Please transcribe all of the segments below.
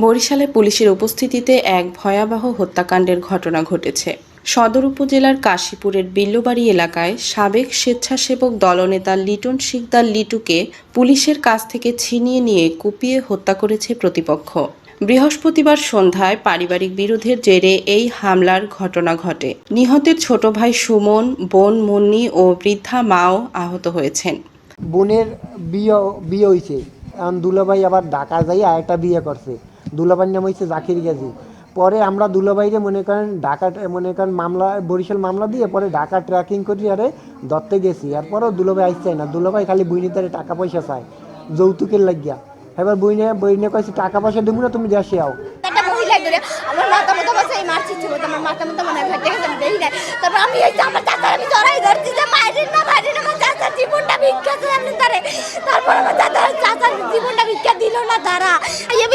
বরিশালে পুলিশের উপস্থিতিতে এক ভয়াবহ হত্যাকাণ্ডের ঘটনা ঘটেছে। সদর উপজেলার কাশীপুরের বিল্লবাড়ি এলাকায় সাবেক স্বেচ্ছাসেবক দলনেতা লিটন শিকদার লিটুকে পুলিশের কাছ থেকে ছিনিয়ে নিয়ে কুপিয়ে হত্যা করেছে প্রতিপক্ষ। বৃহস্পতিবার সন্ধ্যায় পারিবারিক বিরোধের জেরে এই হামলার ঘটনা ঘটে। নিহতের ছোট ভাই সুমন, বোন মুন্নি ও বৃদ্ধা মাও আহত হয়েছেন। বোনের বিয়ে বিয়ে হয়েছে দুলাভাই আবার ঢাকা যাই আর একটা বিয়ে করছে। দুলাভাইয়ের নাম হয়েছে জাকির গাজী। পরে আমরা দুলাভাইরে মনে করেন ঢাকা মনে করেন মামলা, বরিশাল মামলা দিয়ে পরে ঢাকা ট্র্যাকিং করি আরে ধরতে গেছি। এরপরও দুলাভাই আসছে না দুলাভাই খালি বইনিতারে টাকা পয়সা চায়, যৌতুকের লাগিয়া। এবার বইনে বইনে কয়েছে টাকা পয়সা দেবো না, তুমি দেশে আও। আমার মাথা মতো বসে মারছি আমার মাথা মতো মনে তারপর আমি চাচার জীবনটা ভিক্ষা দিল না তারা মাইয়া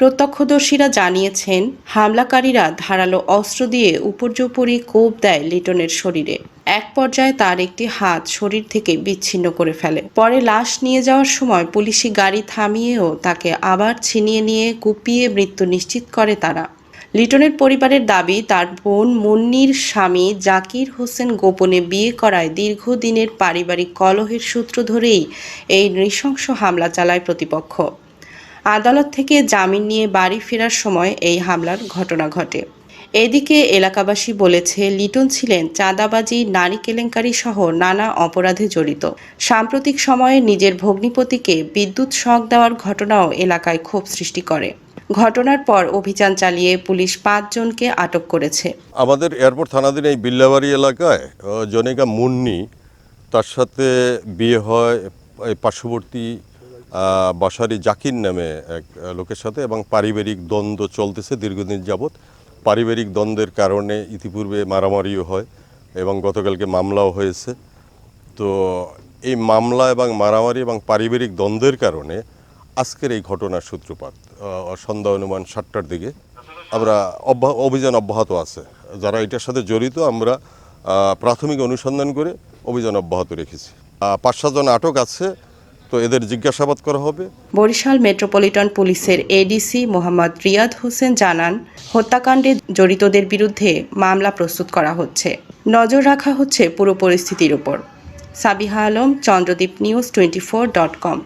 প্রত্যক্ষদর্শীরা জানিয়েছেন, হামলাকারীরা ধারালো অস্ত্র দিয়ে উপর্যুপরি কোপ দেয় লিটনের শরীরে। এক পর্যায়ে তার একটি হাত শরীর থেকে বিচ্ছিন্ন করে ফেলে। পরে লাশ নিয়ে যাওয়ার সময় পুলিশি গাড়ি থামিয়েও তাকে আবার ছিনিয়ে নিয়ে কুপিয়ে মৃত্যু নিশ্চিত করে তারা। লিটনের পরিবারের দাবি, তার বোন মুন্নির স্বামী জাকির হোসেন গোপনে বিয়ে করায় দীর্ঘদিনের পারিবারিক কলহের সূত্র ধরেই এই নৃশংস হামলা চালায় প্রতিপক্ষ। আদালত থেকে জামিন নিয়ে বাড়ি ফেরার সময় এই হামলার ঘটনা ঘটে। এদিকে এলাকাবাসী বলেছে, লিটন ছিলেন চাঁদাবাজি, নারী কেলেঙ্কারি সহ নানা অপরাধে জড়িত। সাম্প্রতিক সময়ে নিজের ভগ্নিপতিকে বিদ্যুৎ শক দেওয়ার ঘটনাও এলাকায় ক্ষোভ সৃষ্টি করে। ঘটনার পর অভিযান চালিয়ে পুলিশ পাঁচজনকে আটক করেছে। আমাদের এয়ারপোর্ট থানাধীন এই বিল্লাবাড়ি এলাকায় জনিকা মুন্নি, তার সাথে বিয়ে হয় পার্শ্ববর্তী বাসারি জাকির নামে এক লোকের সাথে এবং পারিবারিক দ্বন্দ্ব চলতেছে দীর্ঘদিন যাবৎ। পারিবারিক দ্বন্দ্বের কারণে ইতিপূর্বে মারামারিও হয় এবং গতকালকে মামলাও হয়েছে। তো এই মামলা এবং মারামারি এবং পারিবারিক দ্বন্দ্বের কারণে আজকের এই ঘটনার সূত্রপাত সন্ধ্যা অনুমান সাতটার দিকে। আমরা অভিযান অব্যাহত আছে। যারা এটার সাথে জড়িত, আমরা প্রাথমিক অনুসন্ধান করে অভিযান অব্যাহত রেখেছি। পাঁচ সাতজন আটক আছে। তো এদের জিজ্ঞাসাবাদ করা হবে। বরিশাল মেট্রোপলিটন পুলিশের এডিসি মোহাম্মদ রিয়াদ হোসেন জানান, হত্যাকাণ্ডে জড়িতদের বিরুদ্ধে মামলা প্রস্তুত করা হচ্ছে। নজর রাখা হচ্ছে পুরো পরিস্থিতির উপর। Sabiha Alam, Chandradeep news twenty four dot com.